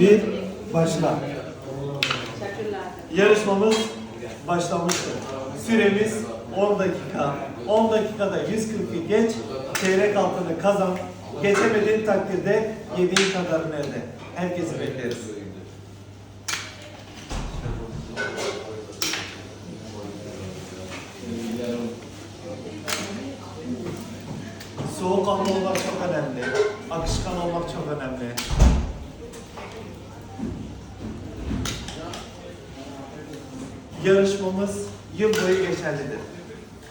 Bir, başla. Yarışmamız başlamıştır. Süremiz 10 dakika. 10 dakikada 140'ı geç, çeyrek altını kazan. Geçemediğin takdirde yediğin kadarını elde. Herkesi bekleriz. Soğukkanlı olmak çok önemli. Akışkan olmak çok önemli. Yarışmamız yıl boyu geçerlidir.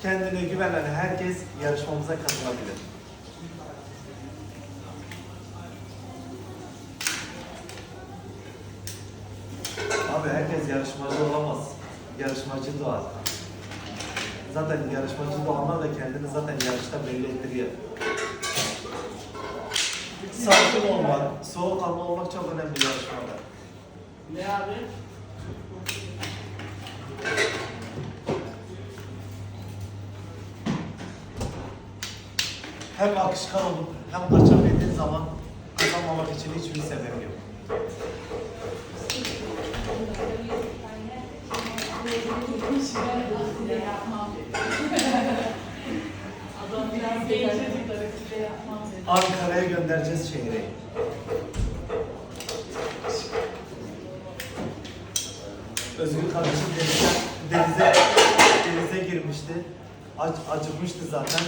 Kendine güvenen herkes yarışmamıza katılabilir. Abi herkes yarışmacı olamaz. Yarışmacı doğar. Zaten yarışmacı doğanlar da kendini zaten yarışta belli ettiriyor. Sakin olmak, soğukkanlı olmak çok önemli yarışmada. Ne abi? Hem akışkan olup hem kaçabildiğin zaman kazanmamak için hiçbir sebep yok. Dedi. Ankara'ya göndereceğiz şehri. Özgür kardeşim denize, denize, denize girmişti. Ac, acıkmıştı zaten.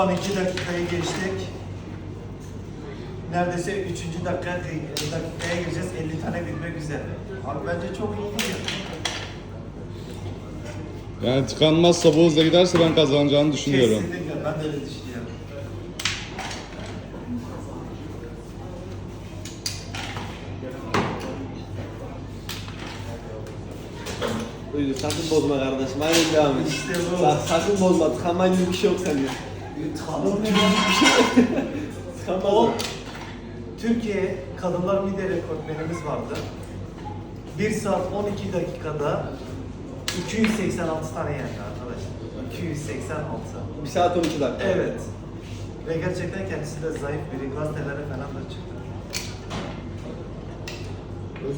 Şu an iki dakikayı geçtik. Neredeyse üçüncü dakika, dakikaya gireceğiz. 50 tane bitmek üzere. Abi bence çok iyi gidiyor. Yani tıkanmazsa bu hızla giderse ben kazanacağını düşünüyorum. Kesinlikle ben de öyle düşünüyorum. Özür sakın bozma kardeşim. Aynen devam et. İşte bu. Bak sakın bozma. Tıkanma gibi bir şey yok sende. Tıkanma. O Türkiye kadınlar mide rekortmenimiz vardı. 1 saat 12 dakikada 286 tane yendi arkadaşlar. 286. 1 saat 12 dakika. Evet. Ve gerçekten kendisi de zayıf biri. Gazetelere falan da çıktı.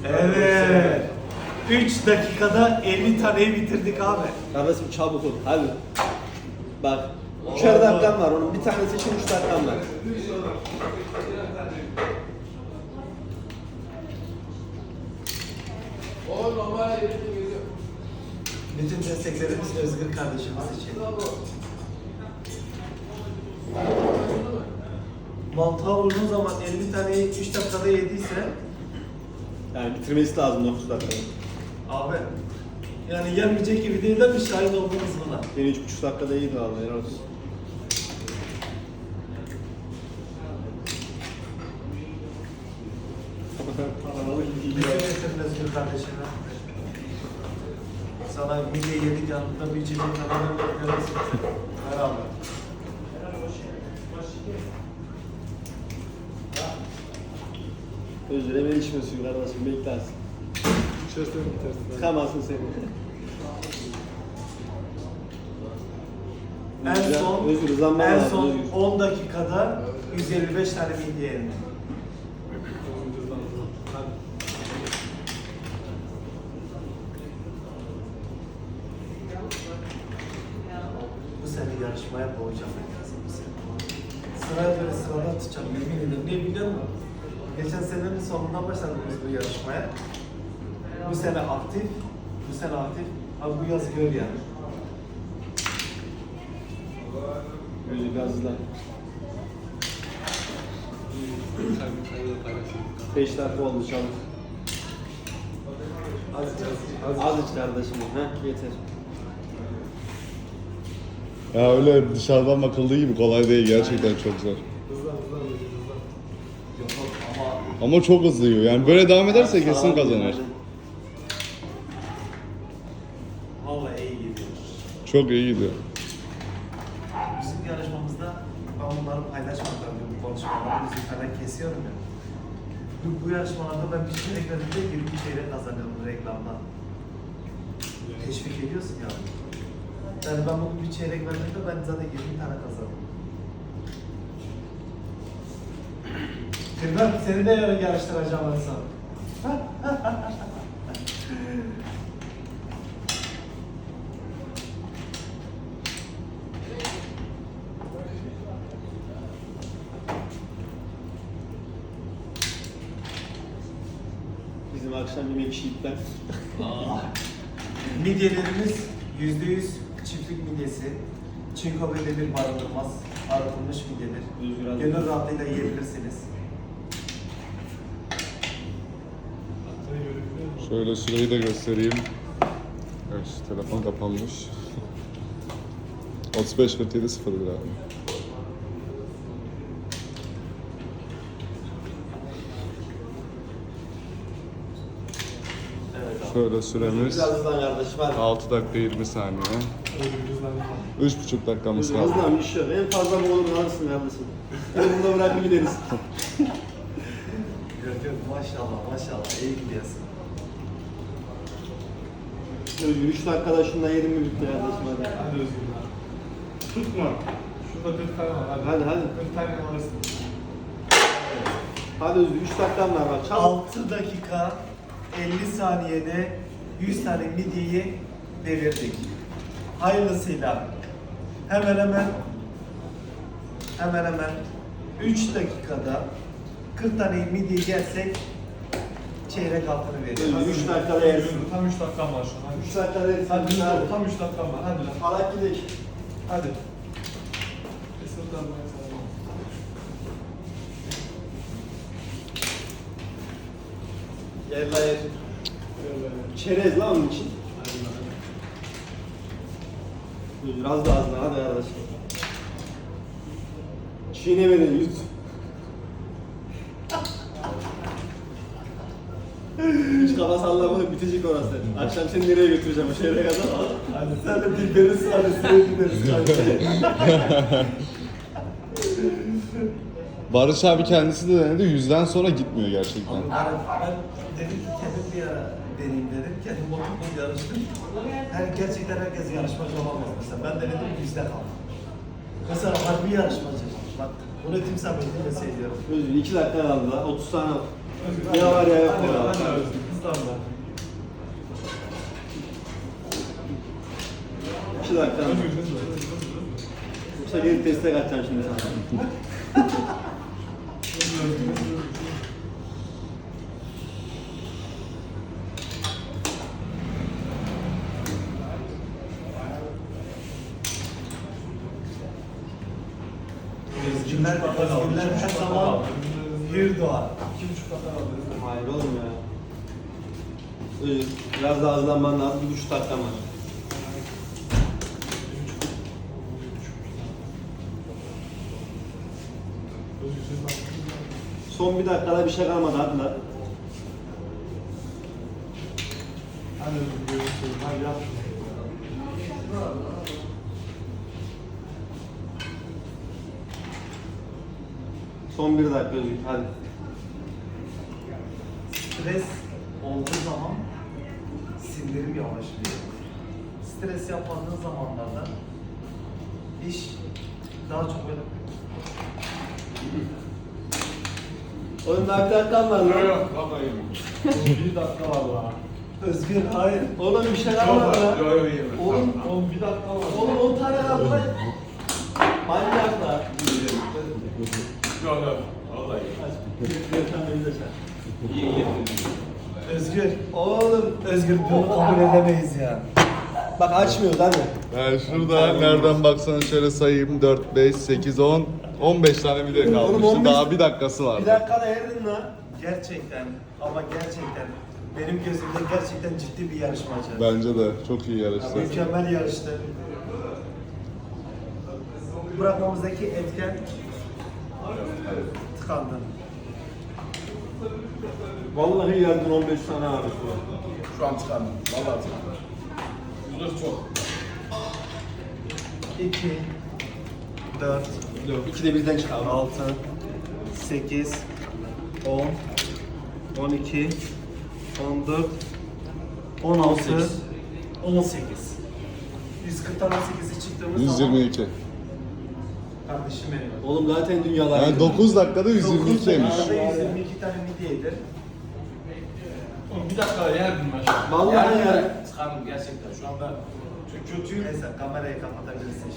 Evet. 3 dakikada 50 taneyi bitirdik abi. Kardeşim çabuk ol. Hadi. Bak. Üçer dakikam var. Onun bir tanesi için 3 dakikam var. Bütün desteklerimiz Özgür kardeşimiz için. Mantığa vurduğun zaman 50 taneyi 3 dakikada yediyse Yani bitirmesi lazım 9 dakikada. abi yani yenmeyecek gibi değil de bir şahit oldunuz buna. Beni 3,5 dakikada iyiydi vallahi. Helal olsun. Bizim Özgür kardeşime. Sana midye yedik yanında bir içecek falan görürsün. Beraber. Özür hemen içmiyorsun kardeşim. Beklersin. Tıkamazsın seni. En son, Özür en son Özür. 10 dakikada 155 tane midye yedim. Bu sene yarışmaya boğacağım bu sene. Sıraya göre sırada tutacağım yemin ederim. Niye biliyor musun? Geçen senenin sonunda başladık biz bu yarışmaya. Bu sene aktif, bu sene aktif. Abi bu yaz gör yani. Özür gazla. 5 dakika oldu çabuk. Az az az. Az iç kardeşim. Heh yeter. Ya öyle dışarıdan bakıldığı gibi kolay değil gerçekten çok zor. Ama çok hızlı yiyor. Yani böyle devam ederse kesin kazanır. vallahi iyi gidiyor. Çok iyi gidiyor. Bizim yarışmamızda ben bunları paylaşmadan bu konuşmaları müziklerden kesiyorum ya. Bu, bu yarışmalarda ben bir çeyrek verdiğimde 20 çeyrek kazanıyorum reklamdan. Teşvik ediyorsun ya. Yani ben bugün bir çeyrek verdiğimde ben zaten 20 tane kazandım. Firman seni de yarıştıracağım sana. Bizim akşam yemek iptal. Midyelerimiz %100 çiftlik midyesi. Çinko ve demir barındırmaz. Arıtılmış midyedir. Gönül rahatlığıyla yiyebilirsiniz. Şöyle süreyi de göstereyim. Evet, telefon kapanmış. 35 47 01 abi. Şöyle süremiz Biraz hızlan kardeşim hadi. 6 dakika 20 saniye. 3,5 dakikamız kaldı. Hızlan bir şey yok. En fazla bu olur alırsın kardeşim. Bunu burada bırakıp gideriz. Yok yok maşallah maşallah iyi gidiyorsun. Özgür 3 dakikada şundan yedim mi bitti kardeşim hadi. Hadi Özgür. Tutma. Şurada 40 tane var. Hadi. Hadi hadi. 40 tane alırsın. Hadi Özgür 3 dakikan var çabuk. 6 dakika 50 saniyede 100 tane midyeyi devirdik. Hayırlısıyla hemen hemen hemen hemen 3 dakikada 40 tane midye yersek çeyrek altını veriyoruz. Özgür 3 dakikada yersin. Tam 3 dakikam var şu an. 3 dakikada yersin. Hadi. Hadi. Hadi. Tam 3 dakikam var. Hadi lan. Alak gidelim. Hadi. Esnaflar yer. Çerez la onun için. Özgür az da az da hadi kardeşim. Çiğnemeden yut. Hiç kafa sallamadan bitecek orası. Akşam seni nereye götüreceğim o şehre kadar? Hadi sen de dilberi sarı süre gideriz. Barış abi kendisi de denedi. Yüzden sonra gitmiyor gerçekten. Ben, ben dedim ki kendim bir ara deneyim dedim. Kendim oturup yarıştım. Her, gerçekten herkes yarışmacı olamaz mesela. Ben denedim yüzde kaldım. Mesela harbi yarışmacı. Bak bunu tüm samimiyetle söylüyorum. Özgür 2 dakika kaldı la. 30 tane Ya var ya yok Hadi ya. lan, hadi Özgür. Hızlan lan. 2 dakika. Yoksa gelip destek atacağım şimdi sana. Hızlı. Özgürler, özgürler her zaman bir doğar. İki buçuk dakika kaldı. Hızlı. Hayır oğlum ya. Özgür biraz daha hızlanman lazım. Bir buçuk dakika var. Özgür, hızlan. Son bir dakikada bir şey kalmadı. Hadi görüşürüz. Hadi yap. Son bir dakika Özgür hadi. Stres olduğu zaman sindirim yavaşlıyor. Stres yapmadığın zamanlarda iş daha çok böyle Oğlum daha bir dakikan var Yok lan. yok, bakayım. Bir dakika var la. Özgür hayır. Oğlum bir şey Yok kalmadı lan. yok yok yeme. Oğlum. Oğlum bir dakika var. Oğlum 10 tane kaldı lan. Manyaklar. Yok yok. Vallahi. Özgür. Oğlum. Özgür bunu kabul edemeyiz ya. Bak açmıyoruz abi. Yani şurada nereden baksan şöyle sayayım 4, 5, 8, 10, 15 tane video kalmıştı. 15 Daha bir dakikası vardı. Bir dakikada erdin lan. Gerçekten ama gerçekten benim gözümde gerçekten ciddi bir yarışmacı. Bence de çok iyi yarıştı. Ya, mükemmel yarıştı. Bırakmamızdaki etken tıkandı. Vallahi yardım 15 tane abi şu an. Şu an tıkandım. Vallahi tıkandım. 4 çok. 2 4 4. 2 de birden çıkar. 6 8 10 12 14 16 18. 18. 140'tan 18'e çıktığımız 122. Kardeşim benim. Oğlum zaten dünyalar. Yani 9 dakikada 9 122'ymiş. dakikada 122 tane midye yedir. Bir dakika şu an. Vallahi Yerdim ya. ya. Çıkardım gerçekten. Şu anda çok kötüyüm. Neyse kamerayı kapatabilirsin